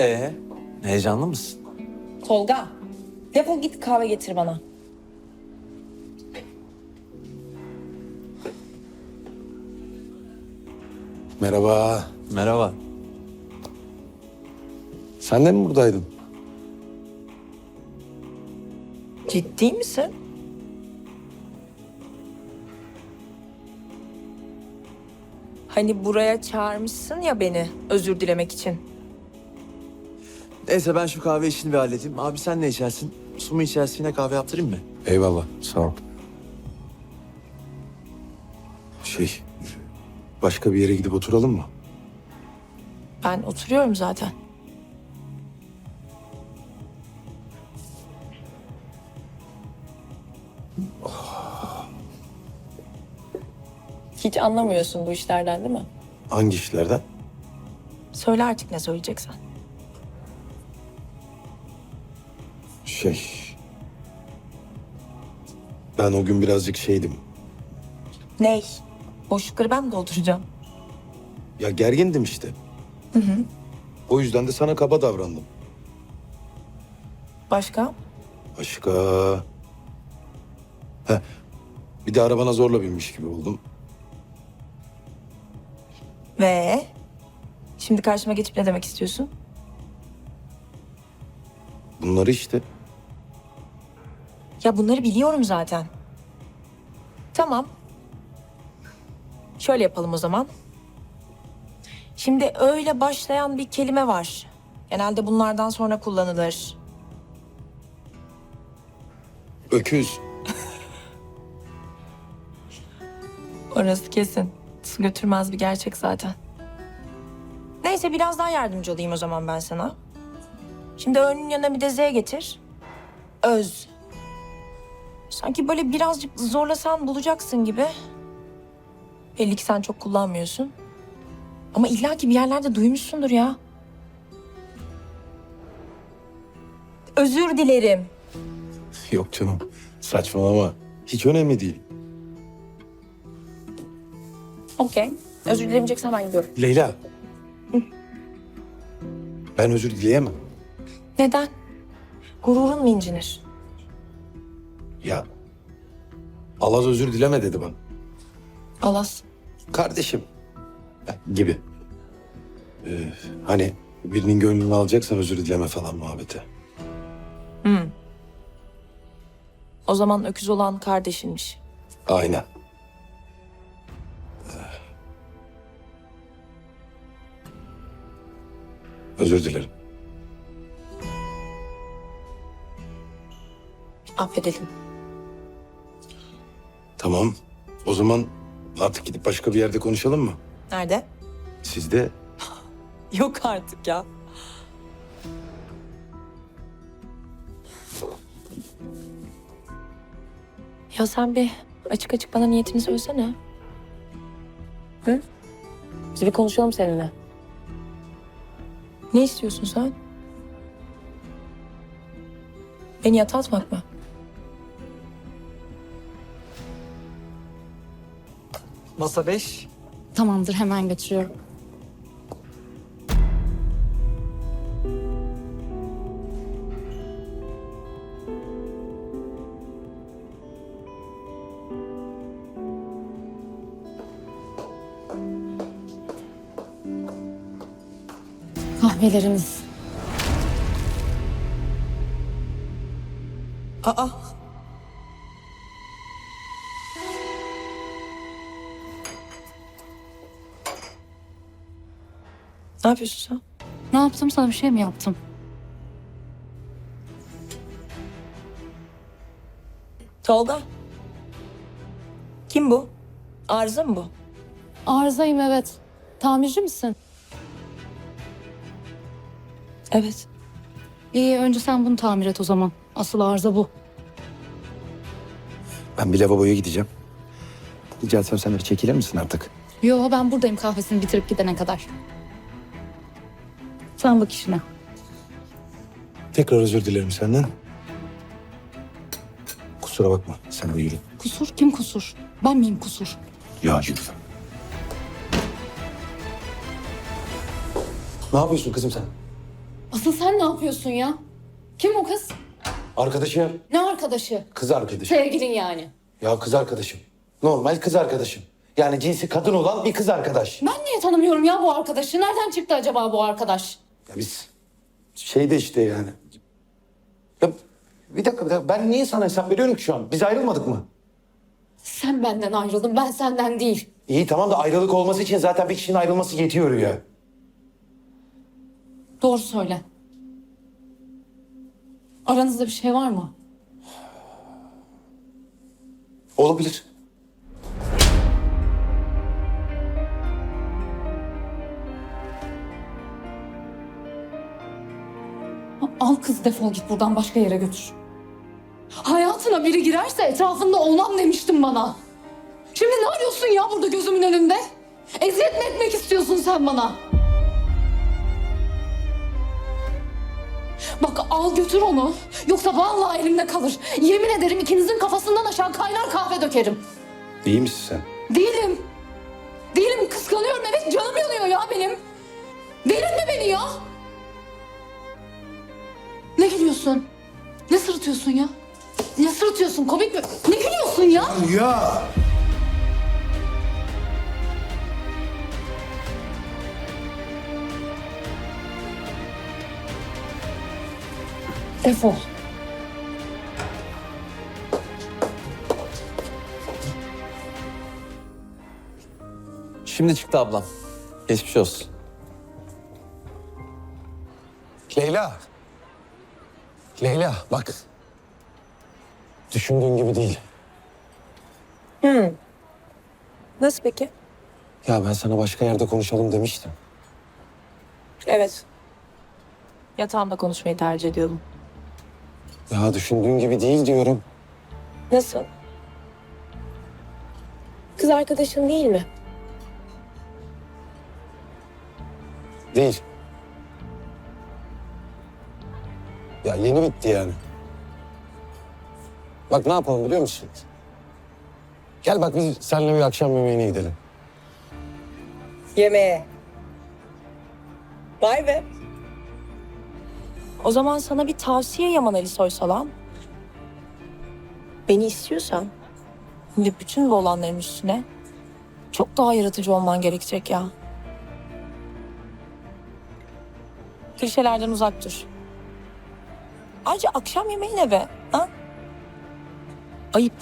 Ee, heyecanlı mısın? Tolga, defol git kahve getir bana. Merhaba. Merhaba. Sen de mi buradaydın? Ciddi misin? Hani buraya çağırmışsın ya beni özür dilemek için. Neyse ben şu kahve işini bir halledeyim. Abi sen ne içersin? Su mu içersin yine kahve yaptırayım mı? Eyvallah. Sağ ol. Şey, başka bir yere gidip oturalım mı? Ben oturuyorum zaten. Hiç anlamıyorsun bu işlerden değil mi? Hangi işlerden? Söyle artık ne söyleyeceksen. Şey... Ben o gün birazcık şeydim. Ney? Boşlukları ben mi dolduracağım? Ya gergindim işte. O yüzden de sana kaba davrandım. Başka? Başka... Heh, bir de arabana zorla binmiş gibi oldum. Ve şimdi karşıma geçip ne demek istiyorsun? Bunları işte. Ya bunları biliyorum zaten. Tamam. Şöyle yapalım o zaman. Şimdi öyle başlayan bir kelime var. Genelde bunlardan sonra kullanılır. Öküz. Orası kesin. Su götürmez bir gerçek zaten. Neyse biraz daha yardımcı olayım o zaman ben sana. Şimdi önün yanına bir de Z getir. Öz. Sanki böyle birazcık zorlasan bulacaksın gibi. Belli ki sen çok kullanmıyorsun. Ama illaki bir yerlerde duymuşsundur ya. Özür dilerim. Yok canım. Saçmalama. Hiç önemli değil. Okey. Özür dilemeyeceksen ben gidiyorum. Leyla. Ben özür dileyemem. Neden? Gururun mu incinir? Ya. Alaz özür dileme dedi bana. Alas. Kardeşim. Gibi. Ee, hani birinin gönlünü alacaksan özür dileme falan muhabbeti. O zaman öküz olan kardeşinmiş. Aynen. Özür dilerim. Affedelim. Tamam. O zaman artık gidip başka bir yerde konuşalım mı? Nerede? Sizde Yok artık ya. Ya sen bir açık açık bana niyetini söylesene. Hı? Biz bir konuşalım seninle. Ne istiyorsun sen? Beni yatağa atmak mı? Masa beş. Tamamdır hemen götürüyorum. Kahvelerimiz. Aa. Ne yapıyorsun sen? Ne yaptım sana bir şey mi yaptım? Tolga. Kim bu? Arıza mı bu? Arızayım evet. Tamirci misin? Evet. İyi önce sen bunu tamir et o zaman. Asıl arıza bu. ben bir lavaboya gideceğim. Rica etsem sen de bir çekilir misin artık? Yo ben buradayım kahvesini bitirip gidene kadar. Sen bak işine. Tekrar özür dilerim senden. Kusura bakma. Sen de yürü. Kusur kim kusur? Ben miyim kusur? Ya yürü. Ne yapıyorsun kızım sen? Asıl sen ne yapıyorsun ya? Kim o kız? Arkadaşım. Ne arkadaşı? Kız arkadaşım. Sevgilin yani. Ya kız arkadaşım. Normal kız arkadaşım. Yani cinsi kadın olan bir kız arkadaş. Ben niye tanımıyorum ya bu arkadaşı? Nereden çıktı acaba bu arkadaş? Ya biz şeyde işte yani. Ya bir dakika bir dakika ben niye sana hesap veriyorum ki şu an? Biz ayrılmadık mı? Sen benden ayrıldın, ben senden değil. İyi tamam da ayrılık olması için zaten bir kişinin ayrılması yetiyor ya. Doğru söyle. Aranızda bir şey var mı? Olabilir. Al kız defol git buradan başka yere götür. Hayatına biri girerse etrafında olmam demiştin bana. Şimdi ne arıyorsun ya burada gözümün önünde? Eziyet mi etmek istiyorsun sen bana? Bak al götür onu. Yoksa vallahi elimde kalır. Yemin ederim ikinizin kafasından aşağı kaynar kahve dökerim. İyi misin sen? Değilim. Değilim kıskanıyorum evet canım yanıyor ya benim. Delirtme beni ya. Ne gülüyorsun? Ne sırıtıyorsun ya? Ne sırıtıyorsun komik mi? Ne gülüyorsun ya? Ya! Defol. Şimdi çıktı ablam. Geçmiş olsun. Leyla. Leyla bak. Düşündüğün gibi değil. Nasıl peki? Ya ben sana başka yerde konuşalım demiştim. Evet. Yatağımda konuşmayı tercih ediyordum. Ya düşündüğün gibi değil diyorum. Nasıl? Kız arkadaşın değil mi? Değil. Ya yeni bitti yani. Bak ne yapalım biliyor musun? Gel bak biz seninle bir akşam yemeğine gidelim. Yemeğe. Vay be. O zaman sana bir tavsiye Yaman Ali Soysalam. Beni istiyorsan şimdi bütün bu olanların üstüne çok daha yaratıcı olman gerekecek ya. Klişelerden uzak dur. Ayrıca akşam yemeği ne be? Ha? Ayıp.